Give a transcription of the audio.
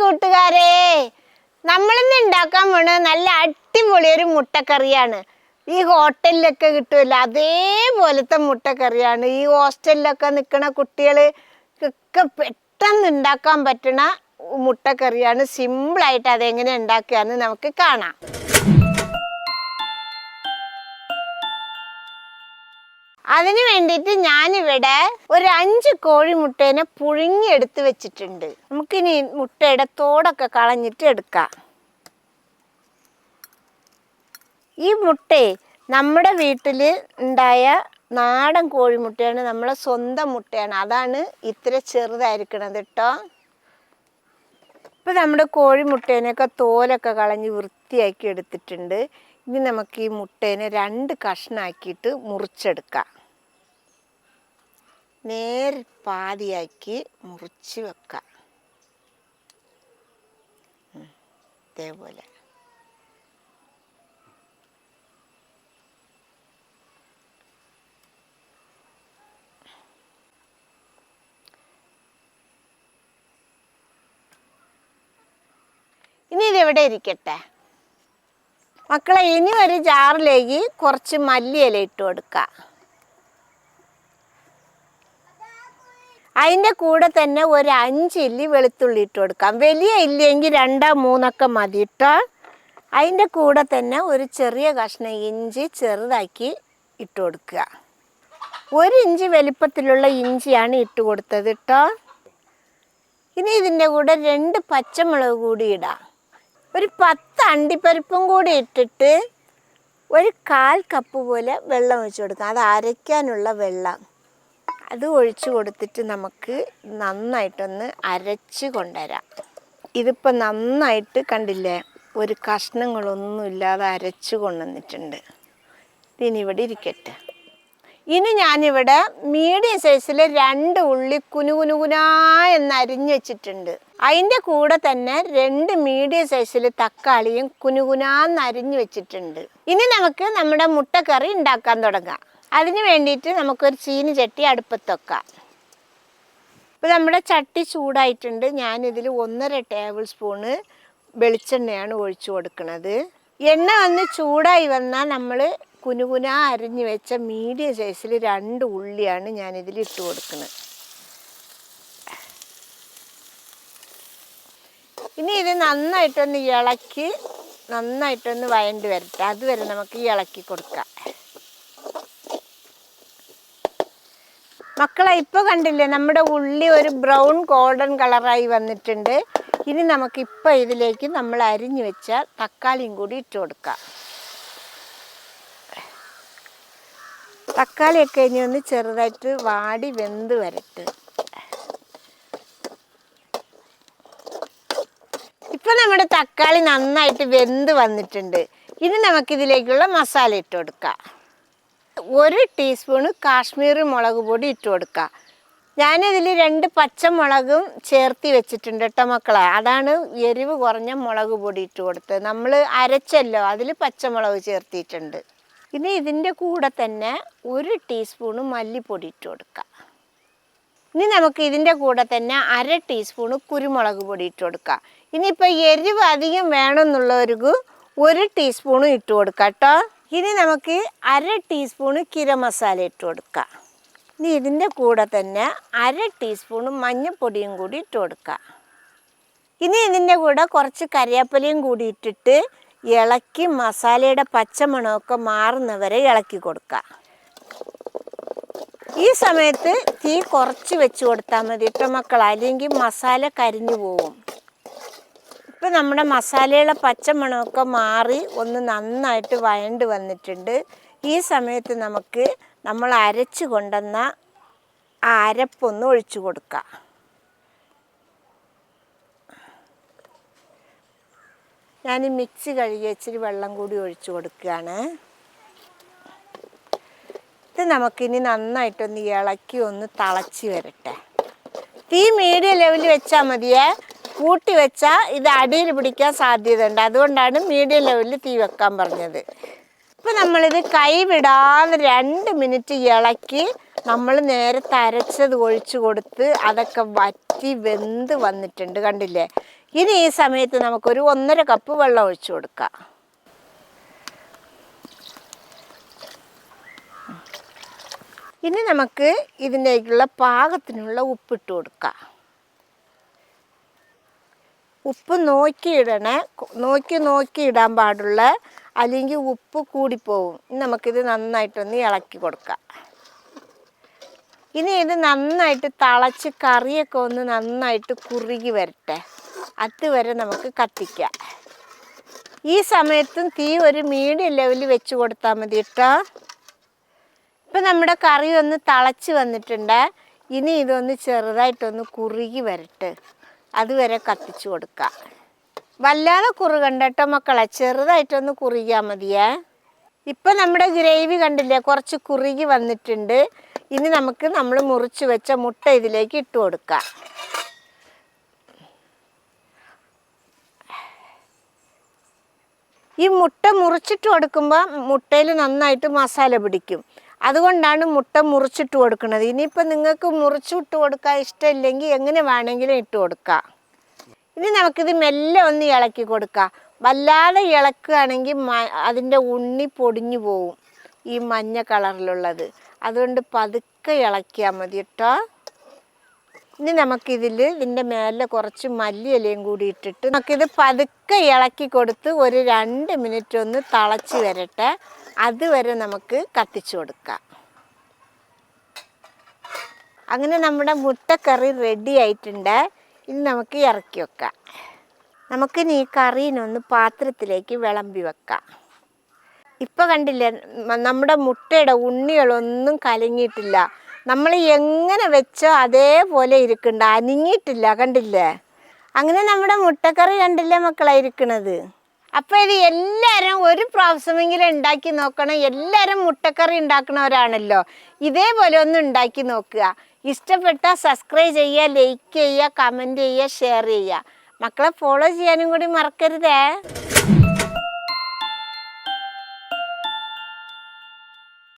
കൂട്ടുകാരെ നമ്മളിന്ന് ഉണ്ടാക്കാൻ പോണ നല്ല അടിപൊളി ഒരു മുട്ടക്കറിയാണ്. ഈ ഹോട്ടലിലൊക്കെ കിട്ടുമല്ലോ അതേപോലത്തെ മുട്ടക്കറിയാണ്. ഈ ഹോസ്റ്റലിലൊക്കെ നിൽക്കുന്ന കുട്ടികൾക്ക് പെട്ടെന്ന് ഉണ്ടാക്കാൻ പറ്റണ മുട്ടക്കറിയാണ്. സിമ്പിളായിട്ട് അതെങ്ങനെ ഉണ്ടാക്കുകയെന്ന് നമുക്ക് കാണാം. അതിന് വേണ്ടിയിട്ട് ഞാനിവിടെ ഒരു അഞ്ച് കോഴിമുട്ടേനെ പുഴുങ്ങി എടുത്ത് വെച്ചിട്ടുണ്ട്. നമുക്കിനി മുട്ടയുടെ തോടൊക്കെ കളഞ്ഞിട്ട് എടുക്കാം. ഈ മുട്ടേ നമ്മുടെ വീട്ടിൽ ഉണ്ടായ നാടൻ കോഴിമുട്ടയാണ് നമ്മളെ സ്വന്തം മുട്ടയാണ്. അതാണ് ഇത്ര ചെറുതായിരിക്കണത് കേട്ടോ. ഇപ്പം നമ്മുടെ കോഴിമുട്ടേനെയൊക്കെ തോലൊക്കെ കളഞ്ഞ് വൃത്തിയാക്കി എടുത്തിട്ടുണ്ട്. ഇനി നമുക്ക് ഈ മുട്ടേനെ രണ്ട് കഷ്ണാക്കിയിട്ട് മുറിച്ചെടുക്കാം. നേരെ പാതിയാക്കി മുറിച്ച് വെക്കുക ഇതേപോലെ. ഇനി ഇതെവിടെ ഇരിക്കട്ടെ? മക്കളെ ഇനി ഒരു ജാറിലേക്ക് കുറച്ച് മല്ലിയില ഇട്ട് കൊടുക്കുക അതിന്റെ കൂടെ തന്നെ ഒരു അഞ്ച് ഇല്ലി വെളുത്തുള്ളി ഇട്ട് കൊടുക്കാം. വലിയ ഇല്ലെങ്കിൽ രണ്ടോ മൂന്നൊക്കെ മതി ഇട്ടോ അതിന്റെ കൂടെ തന്നെ ഒരു ചെറിയ കഷ്ണം ഇഞ്ചി ചെറുതാക്കി ഇട്ട് കൊടുക്കുക. ഒരു ഇഞ്ചി വലിപ്പത്തിലുള്ള ഇഞ്ചിയാണ് ഇട്ട് കൊടുത്തത് കേട്ടോ ഇനി ഇതിന്റെ കൂടെ രണ്ട് പച്ചമുളക് കൂടി ഇടാം. ഒരു പത്ത് അണ്ടിപ്പരിപ്പും കൂടി ഇട്ടിട്ട് ഒരു കാൽ കപ്പ് പോലെ വെള്ളം ഒഴിച്ചു കൊടുക്കാം. അത് അരയ്ക്കാനുള്ള വെള്ളം. അത് ഒഴിച്ചു കൊടുത്തിട്ട് നമുക്ക് നന്നായിട്ടൊന്ന് അരച്ച് കൊണ്ടുവരാം. ഇതിപ്പോൾ നന്നായിട്ട് കണ്ടില്ലേ ഒരു കഷ്ണങ്ങളൊന്നും ഇല്ലാതെ അരച്ച് കൊണ്ടുവന്നിട്ടുണ്ട്. ഇനി ഇവിടെ ഇരിക്കട്ടെ. ഇനി ഞാനിവിടെ മീഡിയം സൈസിൽ രണ്ട് ഉള്ളി കുനു കുനു കുനാ എന്ന് അരിഞ്ഞ് വെച്ചിട്ടുണ്ട്. അതിന്റെ കൂടെ തന്നെ രണ്ട് മീഡിയം സൈസിൽ തക്കാളിയും കുനു കുനാന്ന് അരിഞ്ഞ് വെച്ചിട്ടുണ്ട്. ഇനി നമുക്ക് നമ്മുടെ മുട്ടക്കറി ഉണ്ടാക്കാൻ തുടങ്ങാം. അതിന് വേണ്ടിയിട്ട് നമുക്കൊരു ചീനി ചട്ടി അടുപ്പത്ത് വെക്കാം. ഇപ്പോൾ നമ്മുടെ ചട്ടി ചൂടായിട്ടുണ്ട്. ഞാനിതിൽ ഒന്നര ടേബിൾ സ്പൂണ് വെളിച്ചെണ്ണയാണ് ഒഴിച്ചു കൊടുക്കുന്നത് എണ്ണ വന്ന് ചൂടായി വന്നാൽ നമ്മൾ കുനുകുന അരിഞ്ഞു വെച്ച മീഡിയം സൈസിൽ രണ്ട് ഉള്ളിയാണ് ഞാനിതിൽ ഇട്ട് കൊടുക്കുന്നത് ഇനി ഇത് നന്നായിട്ടൊന്ന് ഇളക്കി നന്നായിട്ടൊന്ന് വയണ്ടി വരട്ടെ. അതുവരെ നമുക്ക് ഇളക്കി കൊടുക്കാം. മക്കളെ ഇപ്പോൾ കണ്ടില്ലേ നമ്മുടെ ഉള്ളി ഒരു ബ്രൗൺ ഗോൾഡൻ കളറായി വന്നിട്ടുണ്ട്. ഇനി നമുക്ക് ഇപ്പോൾ ഇതിലേക്ക് നമ്മൾ അരിഞ്ഞു വെച്ച തക്കാളിയും കൂടി ഇട്ട് കൊടുക്കാം. തക്കാളിയൊക്കെ ഇനി ഒന്ന് ചെറുതായിട്ട് വാടി വെന്ത് വരട്ടെ. ഇപ്പൊ നമ്മുടെ തക്കാളി നന്നായിട്ട് വെന്ത് വന്നിട്ടുണ്ട്. ഇനി നമുക്കിതിലേക്കുള്ള മസാല ഇട്ട് കൊടുക്കാം. ഒരു ടീസ്പൂണ് കാശ്മീർ മുളക് പൊടി ഇട്ട് കൊടുക്കുക ഞാനിതിൽ രണ്ട് പച്ചമുളകും ചേർത്തി വെച്ചിട്ടുണ്ട് കേട്ടോ മക്കളെ. അതാണ് എരിവ് കുറഞ്ഞ മുളക് പൊടി ഇട്ട് കൊടുത്തത്. നമ്മൾ അരച്ചല്ലോ അതിൽ പച്ചമുളക് ചേർത്തിയിട്ടുണ്ട്. ഇനി ഇതിന്റെ കൂടെ തന്നെ ഒരു ടീസ്പൂണ് മല്ലിപ്പൊടി ഇട്ട് കൊടുക്കുക ഇനി നമുക്ക് ഇതിന്റെ കൂടെ തന്നെ അര ടീസ്പൂണ് കുരുമുളക് പൊടി ഇട്ട് കൊടുക്കുക ഇനിയിപ്പോൾ എരിവ് അധികം വേണമെന്നുള്ളവർക്ക് ഒരു ടീസ്പൂണും ഇട്ട് കൊടുക്കാം കേട്ടോ ഇനി നമുക്ക് അര ടീസ്പൂണ് കിര മസാല ഇട്ട് കൊടുക്കാം. ഇനി ഇതിന്റെ കൂടെ തന്നെ അര ടീസ്പൂൺ മഞ്ഞൾപ്പൊടിയും കൂടി ഇട്ട് കൊടുക്കുക ഇനി ഇതിന്റെ കൂടെ കുറച്ച് കറിവേപ്പിലയും കൂടി ഇട്ടിട്ട് ഇളക്കി മസാലയുടെ പച്ചമണമൊക്കെ മാറുന്നവരെ ഇളക്കി കൊടുക്കുക ഈ സമയത്ത് തീ കുറച്ച് വെച്ച് കൊടുത്താൽ മതി ഇട്ട മക്കൾ അല്ലെങ്കിൽ മസാല കരിഞ്ഞു പോകും ഇപ്പം നമ്മുടെ മസാലയുടെ പച്ചമണമൊക്കെ മാറി ഒന്ന് നന്നായിട്ട് വയണ്ട് വന്നിട്ടുണ്ട്. ഈ സമയത്ത് നമുക്ക് നമ്മൾ അരച്ച് കൊണ്ടുവന്ന ആ അരപ്പൊന്ന് ഒഴിച്ചു കൊടുക്കുക ഞാൻ മിക്സി കഴുകി ഇച്ചിരി വെള്ളം കൂടി ഒഴിച്ചു കൊടുക്കുകയാണ്. ഇത് നമുക്കിനി നന്നായിട്ടൊന്ന് ഇളക്കി ഒന്ന് തിളച്ച് വരട്ടെ. തീ മീഡിയം ലെവലിൽ വെച്ചാൽ മതിയേ. കൂട്ടി വെച്ചാൽ ഇത് അടിയിൽ പിടിക്കാൻ സാധ്യതയുണ്ട്. അതുകൊണ്ടാണ് മീഡിയം ലെവലിൽ തീ വെക്കാൻ പറഞ്ഞത്. ഇപ്പം നമ്മളിത് കൈവിടാതെ രണ്ട് മിനിറ്റ് ഇളക്കി നമ്മൾ നേരെ അരച്ചത് ഒഴിച്ചു കൊടുത്ത് അതൊക്കെ വറ്റി വെന്ത് വന്നിട്ടുണ്ട്. കണ്ടില്ലേ? ഇനി ഈ സമയത്ത് നമുക്കൊരു ഒന്നര കപ്പ് വെള്ളം ഒഴിച്ചു കൊടുക്കാം. ഇനി നമുക്ക് ഇതിലേക്കുള്ള പാകത്തിനുള്ള ഉപ്പിട്ട് കൊടുക്കാം. ഉപ്പ് നോക്കി ഇടണേ നോക്കി നോക്കി ഇടാൻ പാടുള്ള അല്ലെങ്കിൽ ഉപ്പ് കൂടിപ്പോവും. നമുക്കിത് നന്നായിട്ടൊന്ന് ഇളക്കി കൊടുക്കാം. ഇനി ഇത് നന്നായിട്ട് തളച്ച് കറിയൊക്കെ ഒന്ന് നന്നായിട്ട് കുറുകി വരട്ടെ. അതുവരെ നമുക്ക് കത്തിക്കാം. ഈ സമയത്തും തീ ഒരു മീഡിയം ലെവലിൽ വെച്ച് കൊടുത്താൽ മതി കേട്ടോ. ഇപ്പം നമ്മുടെ കറി ഒന്ന് തളച്ച് വന്നിട്ടുണ്ട്. ഇനി ഇതൊന്ന് ചെറുതായിട്ടൊന്ന് കുറുകി വരട്ടെ. അതുവരെ കത്തിച്ചു കൊടുക്കാം. വല്ലാതെ കുറുകണ്ട കേട്ടോ മക്കളെ. ചെറുതായിട്ടൊന്ന് കുറുകിയാൽ മതിയേ. ഇപ്പം നമ്മുടെ ഗ്രേവി കണ്ടില്ലേ? കുറച്ച് കുറുകി വന്നിട്ടുണ്ട്. ഇനി നമുക്ക് നമ്മൾ മുറിച്ച് വെച്ച മുട്ട ഇതിലേക്ക് ഇട്ട് കൊടുക്കാം. ഈ മുട്ട മുറിച്ചിട്ട് കൊടുക്കുമ്പോൾ മുട്ടയിൽ നന്നായിട്ട് മസാല പിടിക്കും. അതുകൊണ്ടാണ് മുട്ട മുറിച്ചിട്ട് കൊടുക്കുന്നത്. ഇനിയിപ്പോൾ നിങ്ങൾക്ക് മുറിച്ചിട്ട് കൊടുക്കാൻ ഇഷ്ടമില്ലെങ്കിൽ എങ്ങനെ വേണമെങ്കിലും ഇട്ട് കൊടുക്കാം. ഇനി നമുക്കിത് മെല്ലെ ഒന്ന് ഇളക്കി കൊടുക്കാം. വല്ലാതെ ഇളക്കുകയാണെങ്കിൽ മ- അതിന്റെ ഉണ്ണി പൊടിഞ്ഞു പോവും ഈ മഞ്ഞ കളറിലുള്ളത്. അതുകൊണ്ട് പതുക്കെ ഇളക്കിയാൽ മതി കേട്ടോ. ഇനി നമുക്കിതിൽ ഇതിന്റെ മേലെ കുറച്ച് മല്ലിയിലയും കൂടി ഇട്ടിട്ട് നമുക്കിത് പതുക്കെ ഇളക്കി കൊടുത്ത് ഒരു രണ്ട് മിനിറ്റ് ഒന്ന് തിളച്ച് വരട്ടെ. അതുവരെ നമുക്ക് കത്തിച്ചു കൊടുക്കാം. അങ്ങനെ നമ്മുടെ മുട്ടക്കറി റെഡി ആയിട്ടുണ്ട്. ഇനി നമുക്ക് ഇറക്കി വെക്കാം. നമുക്കിനി ഈ കറീനൊന്ന് പാത്രത്തിലേക്ക് വിളമ്പി വെക്കാം. ഇപ്പം കണ്ടില്ലേ നമ്മുടെ മുട്ടയുടെ ഉണ്ണികളൊന്നും കലങ്ങിയിട്ടില്ല. നമ്മൾ എങ്ങനെ വെച്ചോ അതേപോലെ ഇരിക്കണ്ട അനിങ്ങിയിട്ടില്ല കണ്ടില്ലേ? അങ്ങനെ നമ്മുടെ മുട്ടക്കറി കണ്ടില്ലേ മക്കളെ ഇരിക്കണത്? അപ്പൊ ഇത് എല്ലാരും ഒരു പ്രാവശ്യമെങ്കിലും ഉണ്ടാക്കി നോക്കണം. എല്ലാരും മുട്ടക്കറി ഉണ്ടാക്കണവരാണല്ലോ. ഇതേപോലെ ഒന്ന് ഉണ്ടാക്കി നോക്കുക. ഇഷ്ടപ്പെട്ട സബ്സ്ക്രൈബ് ചെയ്യുക ലൈക്ക് ചെയ്യുക കമന്റ് ചെയ്യുക ഷെയർ ചെയ്യുക. മക്കളെ ഫോളോ ചെയ്യാനും കൂടി മറക്കരുതേ.